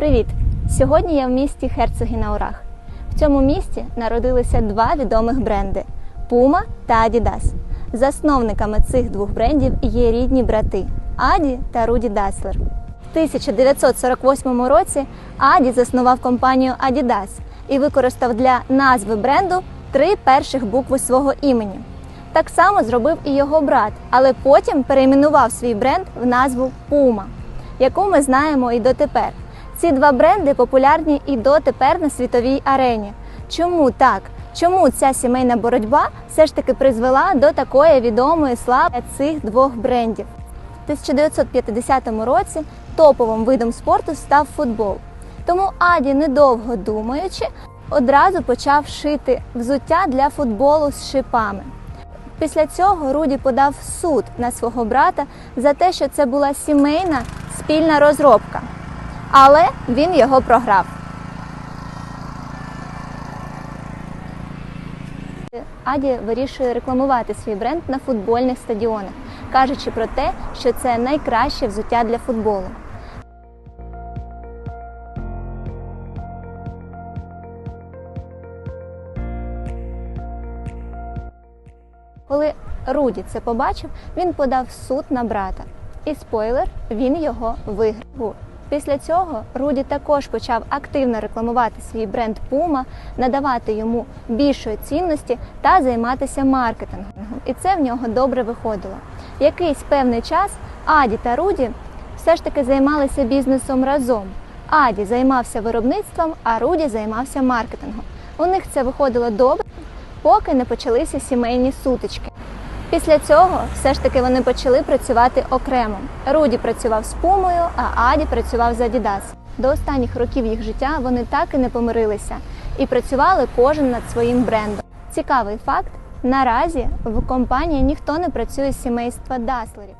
Привіт! Сьогодні я в місті Херцогі на Урах. В цьому місті народилися два відомих бренди Puma та Adidas. Засновниками цих двох брендів є рідні брати Аді та Руді Даслер. В 1948 році Аді заснував компанію Adidas і використав для назви бренду три перших букви свого імені. Так само зробив і його брат, але потім перейменував свій бренд в назву Puma, яку ми знаємо і дотепер. Ці два бренди популярні і дотепер на світовій арені. Чому так? Чому ця сімейна боротьба все ж таки призвела до такої відомої слави цих двох брендів? В 1950 році топовим видом спорту став футбол. Тому Аді, недовго думаючи, одразу почав шити взуття для футболу з шипами. Після цього Руді подав суд на свого брата за те, що це була сімейна спільна розробка. Але він його програв. Аді вирішує рекламувати свій бренд на футбольних стадіонах, кажучи про те, що це найкраще взуття для футболу. Коли Руді це побачив, він подав суд на брата. І спойлер, він його виграв. Після цього Руді також почав активно рекламувати свій бренд Puma, надавати йому більшої цінності та займатися маркетингом. І це в нього добре виходило. Якийсь певний час Аді та Руді все ж таки займалися бізнесом разом. Аді займався виробництвом, а Руді займався маркетингом. У них це виходило добре, поки не почалися сімейні сутички. Після цього все ж таки вони почали працювати окремо. Руді працював з Пумою, а Аді працював з Adidas. До останніх років їх життя вони так і не помирилися і працювали кожен над своїм брендом. Цікавий факт: наразі в компанії ніхто не працює з сімейства Даслерів.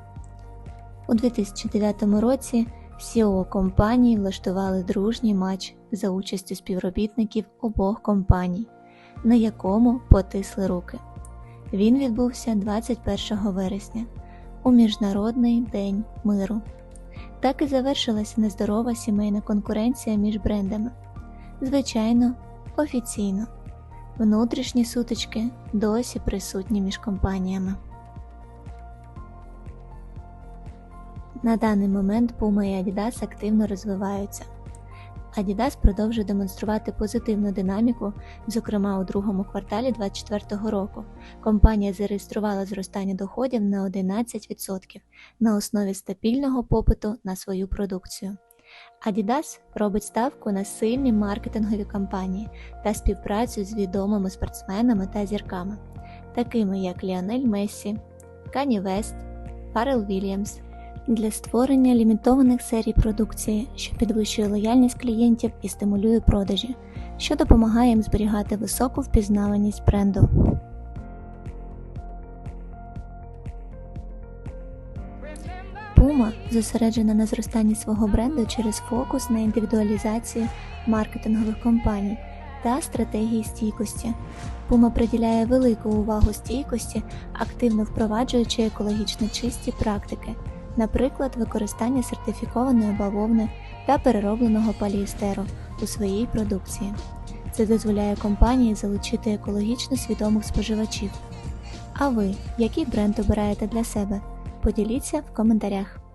У 2009 році CEO компанії влаштували дружній матч за участю співробітників обох компаній, на якому потисли руки. Він відбувся 21 вересня у Міжнародний день миру. Так і завершилася нездорова сімейна конкуренція між брендами. Звичайно, офіційно. Внутрішні сутички досі присутні між компаніями. На даний момент Puma і Adidas активно розвиваються. Adidas продовжує демонструвати позитивну динаміку, зокрема у другому кварталі 2024 року. Компанія зареєструвала зростання доходів на 11% на основі стабільного попиту на свою продукцію. Adidas робить ставку на сильні маркетингові кампанії та співпрацю з відомими спортсменами та зірками, такими як Ліонель Мессі, Кані Вест, Фаррел Вільямс, для створення лімітованих серій продукції, що підвищує лояльність клієнтів і стимулює продажі, що допомагає їм зберігати високу впізнаваність бренду. Puma зосереджена на зростанні свого бренду через фокус на індивідуалізацію маркетингових кампаній та стратегії стійкості. Puma приділяє велику увагу стійкості, активно впроваджуючи екологічно чисті практики наприклад, використання сертифікованої бавовни та переробленого поліестеру у своїй продукції. Це дозволяє компанії залучити екологічно свідомих споживачів. А ви, який бренд обираєте для себе? Поділіться в коментарях.